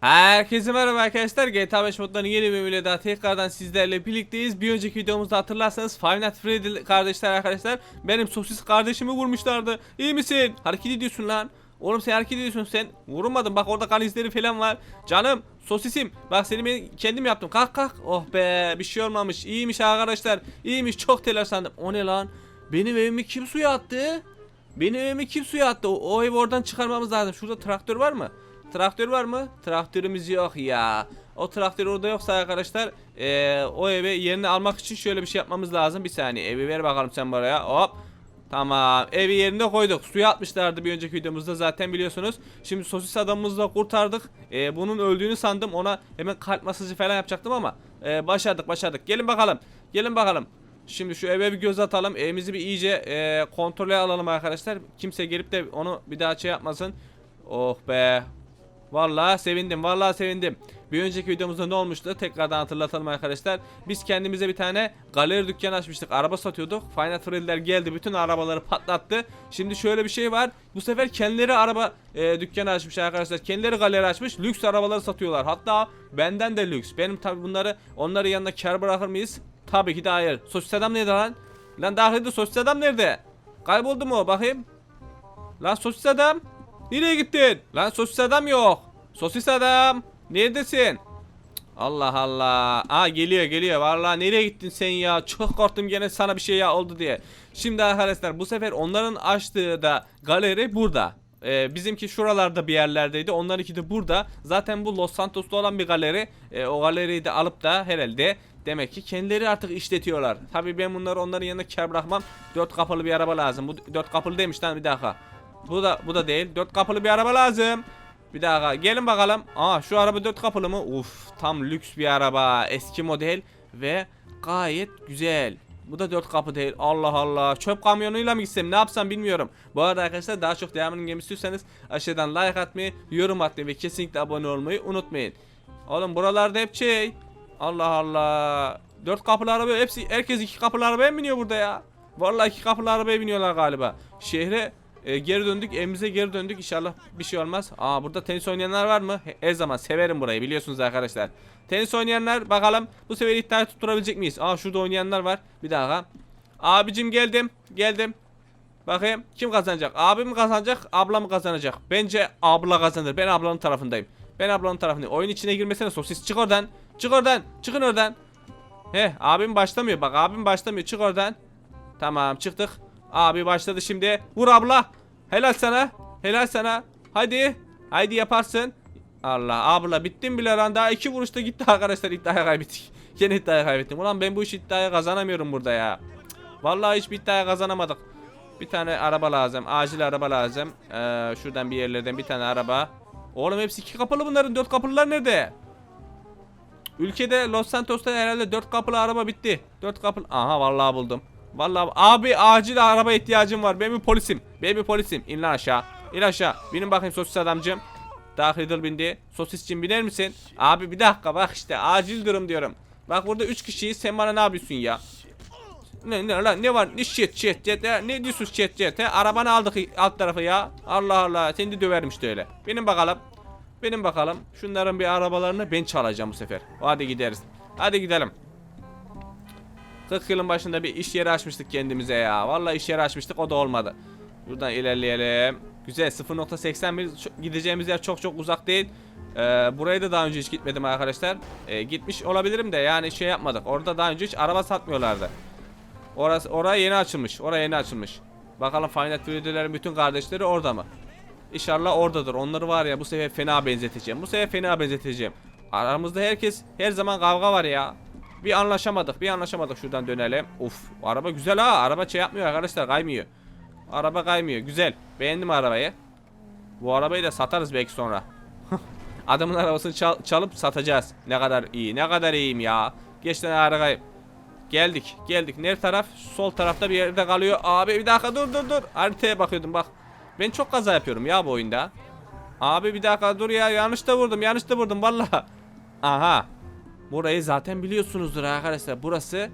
Herkese merhaba arkadaşlar. GTA 5 modlarının yeni bölümüyle daha tekrardan sizlerle birlikteyiz. Bir önceki videomuzda hatırlarsanız Five Nights Freddy kardeşler arkadaşlar benim sosis kardeşimi vurmuşlardı. İyi misin? Hareket ediyorsun lan. Oğlum sen hareket ediyorsun sen. Vurulmadın bak orada kan izleri falan var. Canım sosisim. Bak seni ben kendim yaptım. Kalk kalk. Oh be bir şey olmamış. İyiymiş arkadaşlar. İyiymiş çok telaşlandım. O ne lan? Benim evimi kim suya attı? Benim evimi kim suya attı? O, o evi oradan çıkarmamız lazım. Şurada traktör var mı? Traktör var mı? Traktörümüz yok ya. O traktör orada yoksa arkadaşlar eee, o evi yerine almak için şöyle bir şey yapmamız lazım. Bir saniye evi ver bakalım sen buraya. Hop. Tamam evi yerine koyduk. Suya atmışlardı bir önceki videomuzda zaten biliyorsunuz. Şimdi sosis adamımızı da kurtardık. Eee, bunun öldüğünü sandım. Ona hemen kalp masajı falan yapacaktım ama eee, başardık başardık. Gelin bakalım. Gelin bakalım. Şimdi şu eve bir göz atalım. Evimizi bir iyice eee kontrole alalım arkadaşlar. Kimse gelip de onu bir daha şey yapmasın. Oh be. Vallahi sevindim. Vallahi sevindim. Bir önceki videomuzda ne olmuştu? Tekrardan hatırlatalım arkadaşlar. Biz kendimize bir tane galeri dükkanı açmıştık. Araba satıyorduk. Final Thriller geldi. Bütün arabaları patlattı. Şimdi şöyle bir şey var. Bu sefer kendileri araba e, dükkanı açmış arkadaşlar. Kendileri galeri açmış. Lüks arabaları satıyorlar. Hatta benden de lüks. Benim tabi bunları onların yanına kar bırakır mıyız? Tabii ki de hayır. Sosis adam nerede lan? Lan dahilde sosis adam nerede? Kayboldu mu? Bakayım. Lan sosis adam. Nereye gittin? Lan sosis adam yok. Sosis adam. Neredesin? Allah Allah. Aa geliyor geliyor. Vallahi nereye gittin sen ya? Çok korktum gene sana bir şey ya oldu diye. Şimdi arkadaşlar bu sefer onların açtığı da galeri burada. Ee, bizimki şuralarda bir yerlerdeydi. Onlarınki de burada. Zaten bu Los Santos'ta olan bir galeri. Ee, o galeriyi de alıp da herhalde demek ki kendileri artık işletiyorlar. Tabii ben bunları onların yanına kar bırakmam. Dört kapılı bir araba lazım. Bu dört kapılı demiş lan bir dakika. Bu da bu da değil. Dört kapılı bir araba lazım. Bir dakika gelin bakalım. Aa şu araba dört kapılı mı? Uf tam lüks bir araba. Eski model ve gayet güzel. Bu da dört kapı değil. Allah Allah. Çöp kamyonuyla mı gitsem ne yapsam bilmiyorum. Bu arada arkadaşlar daha çok devamının gelmesi istiyorsanız aşağıdan like atmayı, yorum atmayı ve kesinlikle abone olmayı unutmayın. Oğlum buralarda hep şey. Allah Allah. Dört kapılı araba hepsi herkes iki kapılı arabaya biniyor burada ya? Vallahi iki kapılı arabaya biniyorlar galiba. Şehre e, geri döndük evimize geri döndük inşallah bir şey olmaz. Aa burada tenis oynayanlar var mı? He- Her zaman severim burayı biliyorsunuz arkadaşlar. Tenis oynayanlar bakalım bu sefer iddiayı tutturabilecek miyiz? Aa şurada oynayanlar var. Bir dakika. Abicim geldim. Geldim. Bakayım kim kazanacak? Abim mi kazanacak? Abla mı kazanacak? Bence abla kazanır. Ben ablanın tarafındayım. Ben ablanın tarafındayım. Oyun içine girmesene sosis. Çık oradan. Çık oradan. Çıkın oradan. He abim başlamıyor. Bak abim başlamıyor. Çık oradan. Tamam çıktık. Abi başladı şimdi. Vur abla. Helal sana. Helal sana. Hadi. Haydi yaparsın. Allah abla bittim bile lan. Daha iki vuruşta gitti arkadaşlar. iddiayı kaybettik. Yine iddiayı kaybettim. Ulan ben bu iş iddiayı kazanamıyorum burada ya. Vallahi hiçbir iddiayı kazanamadık. Bir tane araba lazım. Acil araba lazım. Ee, şuradan bir yerlerden bir tane araba. Oğlum hepsi iki kapılı bunların. Dört kapılılar nerede? Ülkede Los Santos'ta herhalde dört kapılı araba bitti. Dört kapılı. Aha vallahi buldum. Vallahi abi acil araba ihtiyacım var. Ben bir polisim. Ben bir polisim. İn lan aşağı. İn aşağı. Binin bakayım sosis adamcım. Dark Riddle bindi. Sosisçim biner misin? Abi bir dakika bak işte acil durum diyorum. Bak burada üç kişiyiz. Sen bana ne yapıyorsun ya? Ne ne lan ne var? Ne shit shit shit? Ne diyorsun shit shit he? Arabanı aldık alt tarafı ya. Allah Allah. Seni de döverim işte öyle. Benim bakalım. Benim bakalım. Şunların bir arabalarını ben çalacağım bu sefer. Hadi gideriz. Hadi gidelim. 40 yılın başında bir iş yeri açmıştık kendimize ya. Vallahi iş yeri açmıştık o da olmadı. Buradan ilerleyelim. Güzel 0.81 Şu- gideceğimiz yer çok çok uzak değil. Ee, buraya da daha önce hiç gitmedim arkadaşlar. Ee, gitmiş olabilirim de yani şey yapmadık. Orada daha önce hiç araba satmıyorlardı. Orası oraya yeni açılmış. Oraya yeni açılmış. Bakalım Final Freddy'lerin bütün kardeşleri orada mı? İnşallah oradadır. Onları var ya bu sefer fena benzeteceğim. Bu sefer fena benzeteceğim. Aramızda herkes her zaman kavga var ya. Bir anlaşamadık. Bir anlaşamadık. Şuradan dönelim. Uf, araba güzel ha. Araba şey yapmıyor arkadaşlar. Kaymıyor. Araba kaymıyor. Güzel. Beğendim arabayı. Bu arabayı da satarız belki sonra. Adamın arabasını çal- çalıp satacağız. Ne kadar iyi. Ne kadar iyiyim ya. Geçten arabaya Geldik. Geldik. Nerede taraf? Sol tarafta bir yerde kalıyor. Abi bir dakika dur dur dur. Haritaya bakıyordum bak. Ben çok kaza yapıyorum ya bu oyunda. Abi bir dakika dur ya. Yanlış da vurdum. Yanlış da vurdum valla. Aha. Burayı zaten biliyorsunuzdur arkadaşlar. Burası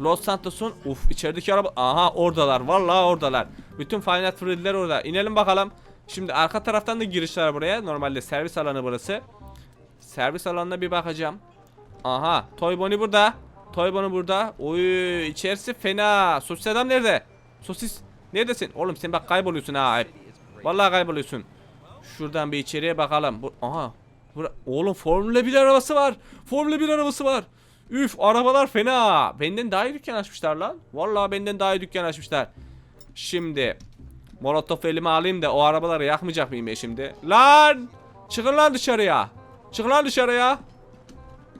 Los Santos'un uf içerideki araba aha oradalar vallahi oradalar. Bütün Final Freddy'ler orada. İnelim bakalım. Şimdi arka taraftan da giriş var buraya. Normalde servis alanı burası. servis alanına bir bakacağım. Aha Toy Bonnie burada. Toy Bonnie burada. Oy içerisi fena. Sosis adam nerede? Sosis neredesin? Oğlum sen bak kayboluyorsun ha. Vallahi kayboluyorsun. Şuradan bir içeriye bakalım. Bu, aha. Oğlum Formula 1 arabası var. Formula 1 arabası var. Üf arabalar fena. Benden daha iyi dükkan açmışlar lan. Vallahi benden daha iyi dükkan açmışlar. Şimdi Molotof elime alayım da o arabaları yakmayacak mıyım ya şimdi? Lan! Çıkın lan dışarıya. Çıkın lan dışarıya.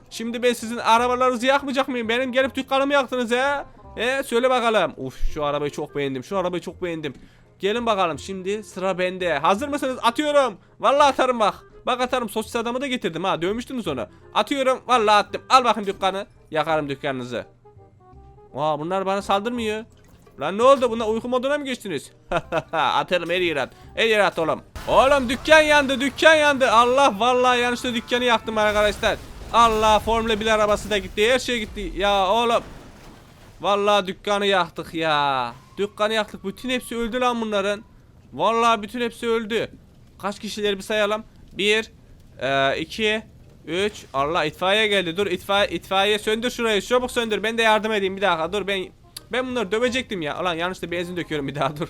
Şimdi ben sizin arabalarınızı yakmayacak mıyım? Benim gelip dükkanımı yaktınız ya. E söyle bakalım. Uf şu arabayı çok beğendim. Şu arabayı çok beğendim. Gelin bakalım şimdi sıra bende. Hazır mısınız? Atıyorum. Vallahi atarım bak. Bak atarım sosis adamı da getirdim ha. Dövmüştünüz onu. Atıyorum. Vallahi attım. Al bakayım dükkanı. Yakarım dükkanınızı. Aa bunlar bana saldırmıyor. Lan ne oldu? Bunlar uyku moduna mı geçtiniz? Atarım her yere at. Her yere at oğlum. Oğlum dükkan yandı, dükkan yandı. Allah vallahi yanlışlıkla dükkanı yaktım arkadaşlar. Allah Formula 1 arabası da gitti. Her şey gitti. Ya oğlum. Vallahi dükkanı yaktık ya. Dükkanı yaktık. Bütün hepsi öldü lan bunların. Vallahi bütün hepsi öldü. Kaç kişileri bir sayalım. 1 2 3 Allah itfaiye geldi. Dur itfaiye itfaiye söndür şurayı. Çabuk söndür. Ben de yardım edeyim bir dakika. Dur ben ben bunları dövecektim ya. Ulan yanlışlıkla benzin döküyorum bir daha dur.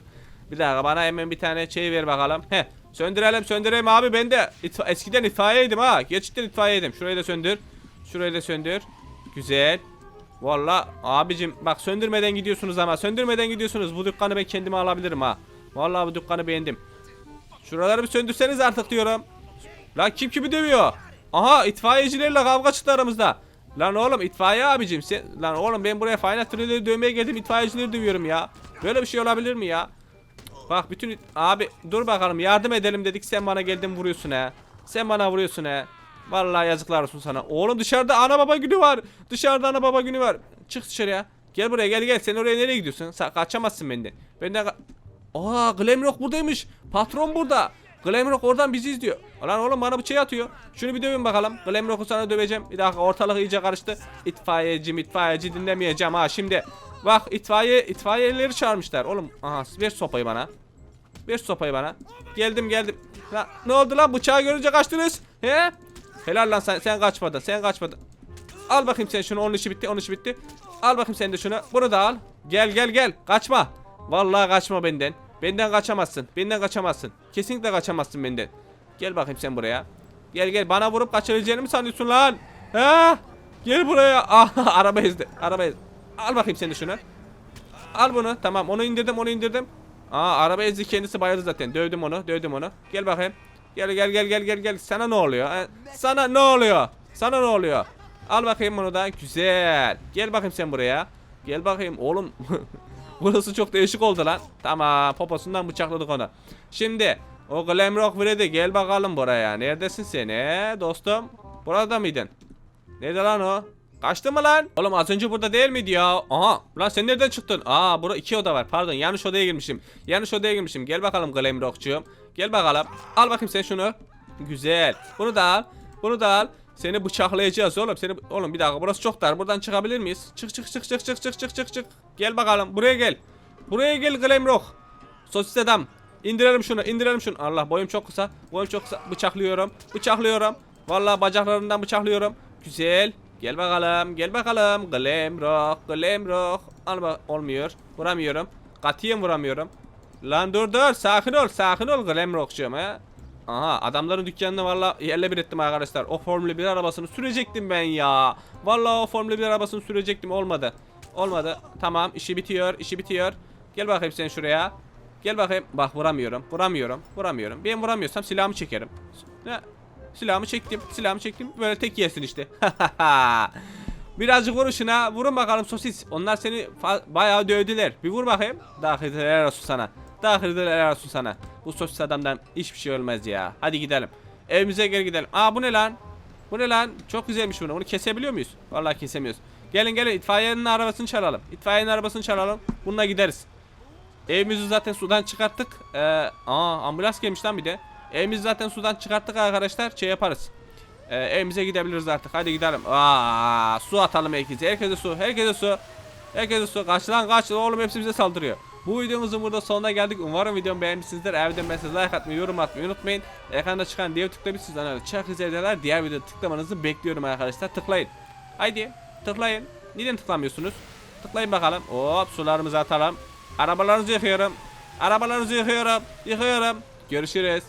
Bir dakika bana hemen bir tane şey ver bakalım. He. Söndürelim söndürelim abi ben de itfa- eskiden itfaiyeydim ha. Gerçekten itfaiyeydim. Şurayı da söndür. Şurayı da söndür. Güzel. Valla abicim bak söndürmeden gidiyorsunuz ama söndürmeden gidiyorsunuz. Bu dükkanı ben kendime alabilirim ha. Vallahi bu dükkanı beğendim. Şuraları bir söndürseniz artık diyorum. Lan kim kimi dövüyor? Aha itfaiyecilerle kavga çıktı aramızda. Lan oğlum itfaiye abicim sen lan oğlum ben buraya Final Trailer'ı dövmeye geldim itfaiyecileri dövüyorum ya. Böyle bir şey olabilir mi ya? Bak bütün abi dur bakalım yardım edelim dedik sen bana geldin vuruyorsun ha. Sen bana vuruyorsun ha. Vallahi yazıklar olsun sana. Oğlum dışarıda ana baba günü var. Dışarıda ana baba günü var. Çık dışarıya. Gel buraya gel gel. Sen oraya nereye gidiyorsun? Sen kaçamazsın benden. Benden ka- Aa Glamrock buradaymış. Patron burada. Glamrock oradan bizi izliyor. Lan oğlum bana bıçağı atıyor. Şunu bir dövün bakalım. Glamrock'u sana döveceğim. Bir dakika ortalık iyice karıştı. İtfaiyeci itfaiyeci dinlemeyeceğim ha şimdi. Bak itfaiye itfaiyeleri çağırmışlar. Oğlum aha ver sopayı bana. Ver sopayı bana. Geldim geldim. Lan, ne oldu lan bıçağı görünce kaçtınız? He? Helal lan sen, sen kaçmadın sen kaçmadın. Al bakayım sen şunu onun işi bitti onun işi bitti. Al bakayım sen de şunu. Bunu da al. Gel gel gel. Kaçma. Vallahi kaçma benden. Benden kaçamazsın. Benden kaçamazsın. Kesinlikle kaçamazsın benden. Gel bakayım sen buraya. Gel gel bana vurup kaçabileceğini mi sanıyorsun lan? Ha? Gel buraya. Ah araba ezdi. Araba ezdi. Al bakayım sen de şunu. Al bunu. Tamam onu indirdim onu indirdim. Aa araba ezdi kendisi bayıldı zaten. Dövdüm onu dövdüm onu. Gel bakayım. Gel gel gel gel gel gel. Sana ne oluyor? ha? Sana ne oluyor? Sana ne oluyor? Al bakayım bunu da. Güzel. Gel bakayım sen buraya. Gel bakayım oğlum. Burası çok değişik oldu lan. Tamam poposundan bıçakladık onu. Şimdi o Glamrock Freddy gel bakalım buraya. Neredesin sen dostum? Burada mıydın? Nerede lan o? Kaçtı mı lan? Oğlum az önce burada değil miydi ya? Aha lan sen nereden çıktın? Aa burada iki oda var pardon yanlış odaya girmişim. Yanlış odaya girmişim. Gel bakalım Glamrock'cuğum. Gel bakalım. Al bakayım sen şunu. Güzel. Bunu da al. Bunu da al. Seni bıçaklayacağız oğlum. Seni oğlum bir dakika burası çok dar. Buradan çıkabilir miyiz? Çık çık çık çık çık çık çık çık çık. Gel bakalım. Buraya gel. Buraya gel Glamrock. Sosis adam. İndirelim şunu, indirelim şunu. Allah boyum çok kısa. Boyum çok kısa. Bıçaklıyorum. Bıçaklıyorum. Vallahi bacaklarından bıçaklıyorum. Güzel. Gel bakalım. Gel bakalım. Glamrock, Glamrock. Al bak olmuyor. Vuramıyorum. Katiyen vuramıyorum. Lan dur dur. Sakin ol. Sakin ol Glamrock'cığım ha. Aha adamların dükkanını valla yerle bir ettim arkadaşlar. O Formula 1 arabasını sürecektim ben ya. Valla o Formula 1 arabasını sürecektim olmadı. Olmadı. Tamam işi bitiyor. işi bitiyor. Gel bakayım sen şuraya. Gel bakayım. Bak vuramıyorum. Vuramıyorum. Vuramıyorum. Ben vuramıyorsam silahımı çekerim. Ne? Silahımı çektim. Silahımı çektim. Böyle tek yersin işte. Birazcık vur şuna. Vurun bakalım sosis. Onlar seni bayağı dövdüler. Bir vur bakayım. Dahil helal olsun sana. Dahil helal olsun sana. Bu sosis adamdan hiçbir şey olmaz ya. Hadi gidelim. Evimize geri gidelim. Aa bu ne lan? Bu ne lan? Çok güzelmiş bunu. Bunu kesebiliyor muyuz? Vallahi kesemiyoruz. Gelin gelin itfaiyenin arabasını çalalım. İtfaiyenin arabasını çalalım. Bununla gideriz. Evimizi zaten sudan çıkarttık. Ee, aa ambulans gelmiş lan bir de. Evimizi zaten sudan çıkarttık arkadaşlar. Şey yaparız. Ee, evimize gidebiliriz artık. Hadi gidelim. Aa, su atalım herkese. Herkese su. Herkese su. Herkese su. Kaç lan kaç. Oğlum hepsi bize saldırıyor. Bu videomuzun burada sonuna geldik. Umarım videomu beğenmişsinizdir. Eğer beğenmezseniz like atmayı, yorum atmayı unutmayın. Ekranda çıkan diye tıklayabilirsiniz. Çak. Diğer videoda tıklamanızı bekliyorum arkadaşlar. Tıklayın. Haydi. Tıklayın. Neden tıklamıyorsunuz? Tıklayın bakalım. Hop sularımızı atalım. Arabalarınızı yıkıyorum. Arabalarınızı yıkıyorum. Yıkıyorum. Görüşürüz.